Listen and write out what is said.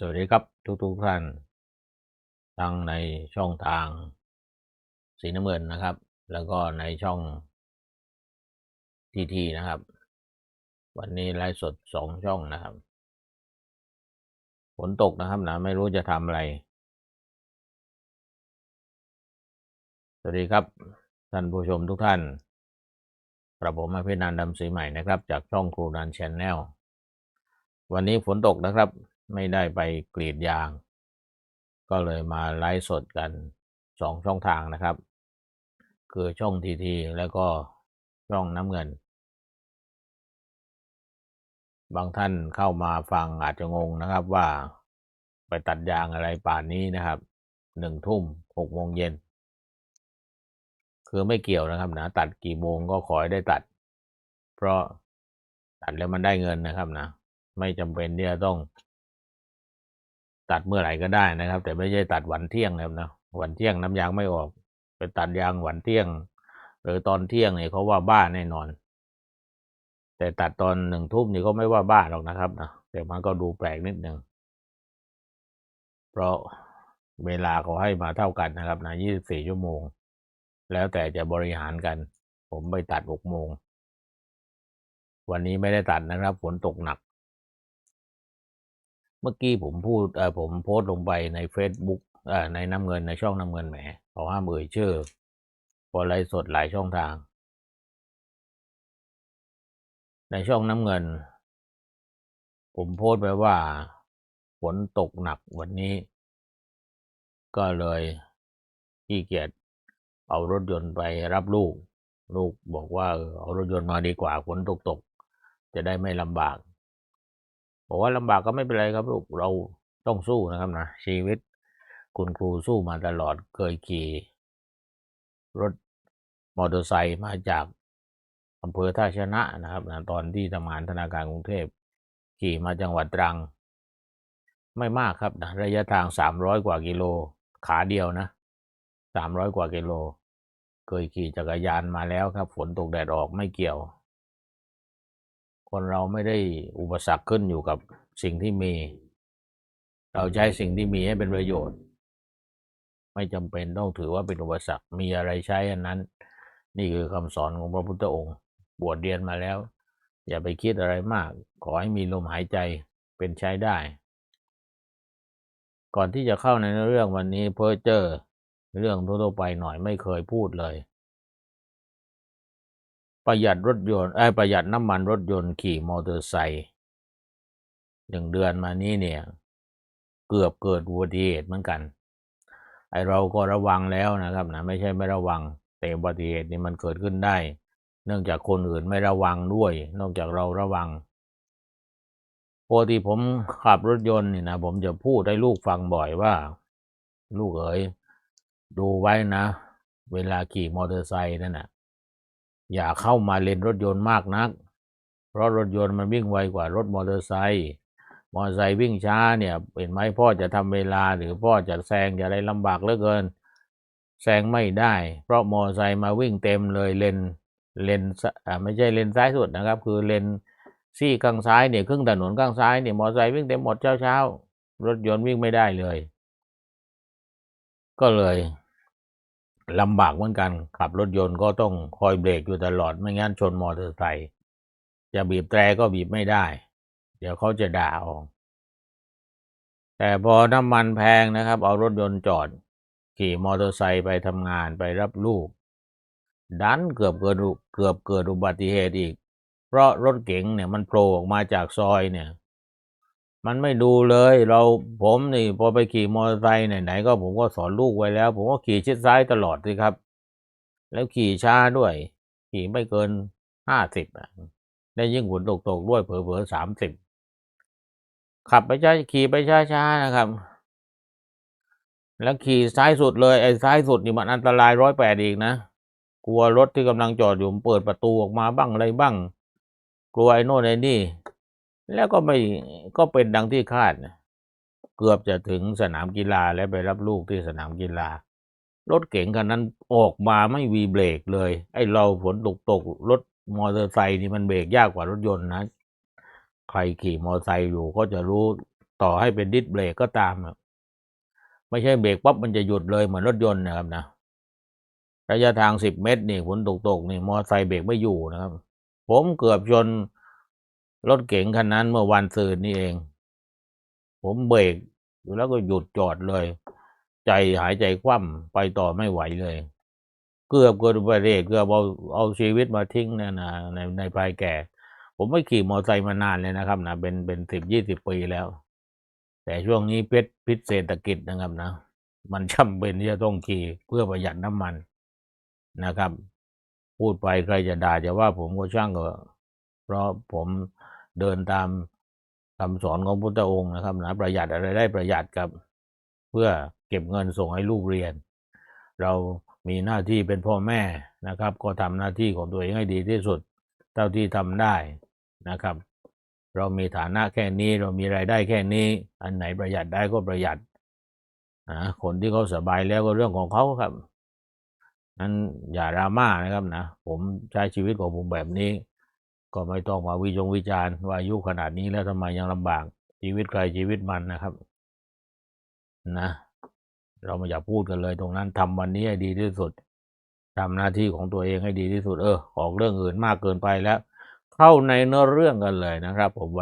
สวัสดีครับทุกทุกๆท่านทั้งในช่องทางสีน้ำเงินนะครับ แล้วก็ในช่องทีทีนะครับ วันนี้ไลฟ์สดสองช่องนะครับฝนตกนะครับนะไม่รู้จะทำอะไร สวัสดีครับ ท่านผู้ชมทุกท่านกระผมอภินันดำศรีใหม่นะครับ จากช่องครูนันชแนลวันนี้ฝนตกนะครับ ไม่ได้ไปกรีดยาง ก็เลยมาไลฟ์สดกันสองช่องทางนะครับ คือช่องทีทีแล้วก็ช่องน้ำเงิน บางท่านเข้ามาฟังอาจจะงงนะครับว่าไปตัดยางอะไรป่านนี้นะครับหนึ่งทุ่มหกโมงเย็นคือไม่เกี่ยวนะครับนะตัดกี่โมงก็ขอให้ได้ตัด เพราะตัดแล้วมันได้เงินนะครับนะ ไม่จำเป็นที่จะต้อง ตัดเมื่อไหร่ก็ได้นะครับ แต่ไม่ใช่ตัดวันเที่ยงนะครับนะวันเที่ยงน้ำยางไม่ออกไปตัดยางวันเที่ยง หรือตอนเที่ยงเนี่ยเขาว่าบ้าแน่นอน แต่ตัดตอนหนึ่งทุ่มนี่ก็ไม่ว่าบ้าหรอกนะครับนะแต่มันก็ดูแปลกนิดหนึ่งเพราะเวลาเขาให้มาเท่ากันนะครับนะยี่สิบสี่ชั่วโมง แล้วแต่จะบริหารกัน ผมไปตัดหกโมง วันนี้ไม่ได้ตัดนะครับ ฝนตกหนัก เมื่อกี้ผมพูดผมโพสต์ลงไปใน Facebook ในน้ำเงินในช่องน้ำเงินแหมขอห้ามเอ่ยชื่อพอไลฟ์สดหลายช่องทาง ในช่องน้ำเงิน ผมโพสต์ไปว่าฝนตกหนักวันนี้ ก็เลยขี้เกียจเอารถยนต์ไปรับลูก ลูกบอกว่าเอารถยนต์มาดีกว่าฝนตกตกจะได้ไม่ลำบาก บอกว่าลำบากก็ไม่เป็นไรครับลูกเราต้องสู้นะครับนะชีวิต คุณครูสู้มาตลอดเคยขี่รถมอเตอร์ไซค์มาจากอำเภอท่าชนะนะครับนะตอนที่ทำงานธนาคารกรุงเทพขี่มาจังหวัดตรัง ไม่มากครับนะระยะทางสามร้อยกว่ากิโล ขาเดียวนะสามร้อยกว่ากิโล เคยขี่จักรยานมาแล้วครับ ฝนตกแดดออกไม่เกี่ยว คนเราไม่ได้อุปสรรคขึ้นอยู่กับสิ่งที่มี เราใช้สิ่งที่มีให้เป็นประโยชน์ ไม่จำเป็นต้องถือว่าเป็นอุปสรรคมีอะไรใช้อันนั้น นี่คือคำสอนของพระพุทธองค์ บวชเรียนมาแล้ว อย่าไปคิดอะไรมาก ขอให้มีลมหายใจเป็นใช้ได้ ก่อนที่จะเข้าในเรื่องวันนี้เพอเจอเรื่องทั่วไปหน่อยไม่เคยพูดเลย ประหยัดรถยนต์ไอ้ประหยัดน้ำมันรถยนต์ขี่มอเตอร์ไซค์หนึ่งเดือนมานี้เนี่ย เกือบเกิดอุบัติเหตุเหมือนกัน ไอเราก็ระวังแล้วนะครับนะไม่ใช่ไม่ระวัง แต่อุบัติเหตุนี่มันเกิดขึ้นได้ เนื่องจากคนอื่นไม่ระวังด้วย นอกจากเราระวังปกติผมขับรถยนต์นี่นะผมจะพูดให้ลูกฟังบ่อยว่า ลูกเอ๋ยดูไว้นะ เวลาขี่มอเตอร์ไซค์นั่นนะ อย่าเข้ามาเลนรถยนต์มากนัก เพราะรถยนต์มันวิ่งไวกว่ารถมอเตอร์ไซค์มอเตอร์ไซค์วิ่งช้าเนี่ยเห็นไหมพ่อจะทำเวลาหรือพ่อจะแซงจะอะไรลำบากเหลือเกินแซงไม่ได้ เพราะมอเตอร์ไซค์มาวิ่งเต็มเลยเลนเลนซอ่าไม่ใช่เลนซ้ายสุดนะครับ คือเลนซี่ข้างซ้ายเนี่ยครึ่งถนนข้างซ้ายเนี่ยมอเตอร์ไซค์วิ่งเต็มหมดเช้าเช้ารถยนต์วิ่งไม่ได้เลย ก็เลย ลำบากเหมือนกันขับรถยนต์ก็ต้องคอยเบรกอยู่ตลอดไม่งั้นชนมอเตอร์ไซค์จะบีบแตรก็บีบไม่ได้ เดี๋ยวเขาจะด่าเอาแต่พอน้ำมันแพงนะครับ เอารถยนต์จอด ขี่มอเตอร์ไซค์ไปทำงานไปรับลูก ดันเกือบเกิดเกือบเกิดอุบัติเหตุอีก เพราะรถเก๋งเนี่ยมันโผล่ออกมาจากซอยเนี่ย มันไม่ดูเลยเราผมนี่พอไปขี่มอเตอร์ไซค์ไหนๆก็ผมก็สอนลูกไว้แล้ว ผมก็ขี่ชิดซ้ายตลอดสิครับ แล้วขี่ช้าด้วย ขี่ไม่เกินห้าสิบอะได้ยิ่งฝนตกตกๆด้วยเผลอๆสามสิบขับไปช้าขี่ไปช้าๆนะครับ แล้วขี่ซ้ายสุดเลยไอ้ซ้ายสุดนี่มันอันตรายร้อยแปดอีกนะกลัวรถที่กำลังจอดอยู่เปิดประตูออกมาบ้างอะไรบ้าง กลัวไอ้โน่นไอ้นี่ แล้วก็ไม่ก็เป็นดังที่คาดนะเกือบจะถึงสนามกีฬาแล้วไปรับลูกที่สนามกีฬารถเก๋งคันนั้นออกมาไม่วีเบรกเลย ไอ้เราฝนตกตกรถมอเตอร์ไซค์นี่มันเบรกยากกว่ารถยนต์นะ ใครขี่มอเตอร์ไซค์อยู่ก็จะรู้ต่อให้เป็นดิสเบรกก็ตามไม่ใช่เบรกปั๊บมันจะหยุดเลยเหมือนรถยนต์นะครับนะระยะทางสิบเมตรนี่ฝนตกตกนี่มอเตอร์ไซค์เบรกไม่อยู่นะครับ ผมเกือบชน รถเก๋งคันนั้นเมื่อวันซืนนี่เอง ผมเบรกอยู่แล้วก็หยุดจอดเลย ใจหายใจคว่ำไปต่อไม่ไหวเลย เกือบเกิดอุบัติเหตุเกือบเอาเอาชีวิตมาทิ้งเนี่ยนะในในภายแก่ ผมไม่ขี่มอเตอร์ไซค์มานานเลยนะครับนะเป็นเป็นสิบยี่สิบปีแล้ว แต่ช่วงนี้เพชรพิษเศรษฐกิจนะครับนะ มันจำเป็นที่จะต้องขี่เพื่อประหยัดน้ำมันนะครับ พูดไปใครจะด่าจะว่าผมก็ช่างก็เพราะผม เดินตามคำสอนของพุทธองค์นะครับนะประหยัดอะไรได้ประหยัดกับ เพื่อเก็บเงินส่งให้ลูกเรียน เรามีหน้าที่เป็นพ่อแม่นะครับ ก็ทำหน้าที่ของตัวเองให้ดีที่สุด เท่าที่ทำได้นะครับ เรามีฐานะแค่นี้เรามีรายได้แค่นี้ อันไหนประหยัดได้ก็ประหยัดนะคนที่เขาสบายแล้วก็เรื่องของเขาครับนั้นอย่าดราม่านะครับนะ ผมใช้ชีวิตของผมแบบนี้ ก็ไม่ต้องมาวิจงวิจารณ์ว่าอายุขนาดนี้แล้วทำไมยังลำบาก ชีวิตใครชีวิตมันนะครับ นะ เราไม่อยากพูดกันเลยตรงนั้นทำวันนี้ให้ดีที่สุดทำหน้าที่ของตัวเองให้ดีที่สุด เออ ออกเรื่องอื่นมากเกินไปแล้ว เข้าในเนื้อเรื่องกันเลยนะครับ ผมวัน